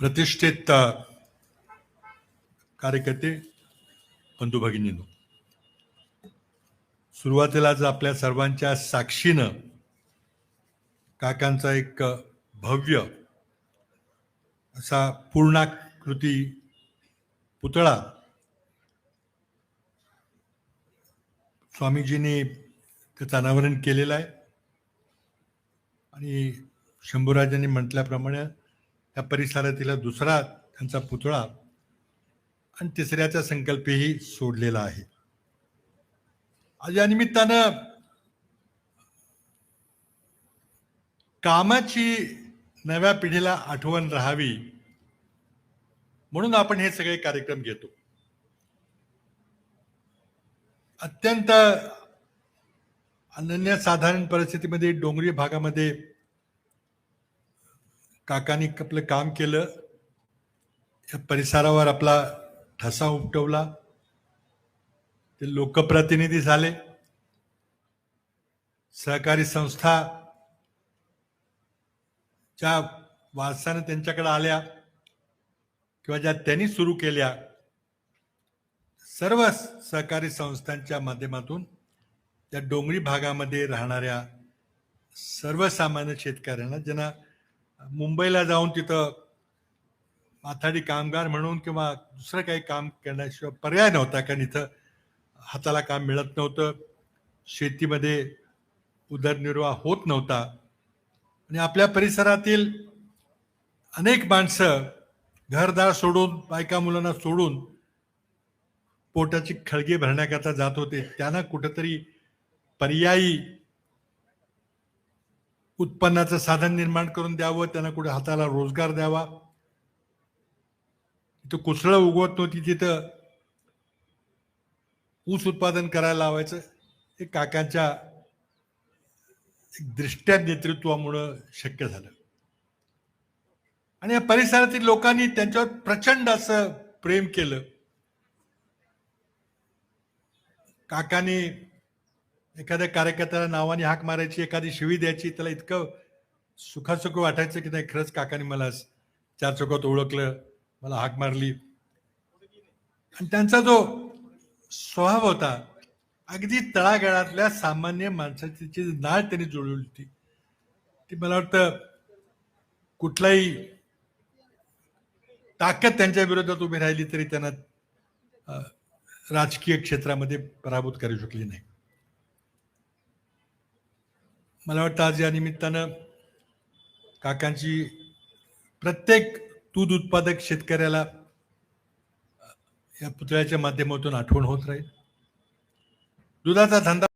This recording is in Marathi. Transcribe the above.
प्रतिष्ठित कार्यकर्ते बंधू भगिनींनो सुरुवातीलाच आपल्या सर्वांच्या साक्षीनं काकांचा एक भव्य असा पूर्णाकृती पुतळा स्वामीजींनी त्याचं अनावरण केलेलं आहे. आणि शंभूराजांनी म्हटल्याप्रमाणे त्या परिसरातील दुसरा त्यांचा पुतळा आणि तिसऱ्याचा संकल्पही सोडलेला आहे. आज या निमित्तानं कामाची नव्या पिढीला आठवण राहावी म्हणून आपण हे सगळे कार्यक्रम घेतो. अत्यंत अनन्यसाधारण परिस्थितीमध्ये डोंगरी भागामध्ये काकांनी आपलं काम केलं. या परिसरावर आपला ठसा उपटवला. ते लोकप्रतिनिधी झाले. सहकारी संस्था ज्या वारसाने त्यांच्याकडे आल्या किंवा ज्या त्यांनी सुरू केल्या सर्व सहकारी संस्थांच्या माध्यमातून त्या डोंगरी भागामध्ये राहणाऱ्या सर्वसामान्य शेतकऱ्यांना ज्यांना मुंबईला जाऊन तिथं माथाडी कामगार म्हणून किंवा दुसरं काही काम करण्याशिवाय पर्याय नव्हता कारण इथं हाताला काम मिळत नव्हतं. शेतीमध्ये उदरनिर्वाह होत नव्हता. आणि आपल्या परिसरातील अनेक माणसं घरदार सोडून बायका मुलांना सोडून पोटाची खळगी भरण्याकरता जात होते. त्यांना कुठंतरी पर्यायी उत्पन्नाचं साधन निर्माण करून द्यावं त्यांना कुठे हाताला रोजगार द्यावा. तिथं कुसळं उगवत नव्हती तिथं. ऊस उत्पादन करायला लावायचं. हे काकांच्या दृष्ट्या नेतृत्वामुळं शक्य झालं. आणि या परिसरातील लोकांनी त्यांच्यावर प्रचंड असं प्रेम केलं. काकाने एखाद्या कार्यकर्त्याला नावाने हाक मारायची एखादी शिवी द्यायची त्याला इतकं सुखासुख वाटायचं की नाही खरंच काकाने मला चार चौकात ओळखलं मला हाक मारली. आणि त्यांचा जो स्वभाव होता अगदी तळागाळातल्या सामान्य माणसाची जी नाळ त्यांनी जुळवली होती ती मला वाटतं कुठलाही ताकद त्यांच्या विरोधात उभी राहिली तरी त्यांना राजकीय क्षेत्रामध्ये पराभूत करू शकली नाही. मला वाटतं आज या निमित्तानं काकांची प्रत्येक दूध उत्पादक शेतकऱ्याला या पुतळ्याच्या माध्यमातून आठवण होत राहील. दुधाचा धंदा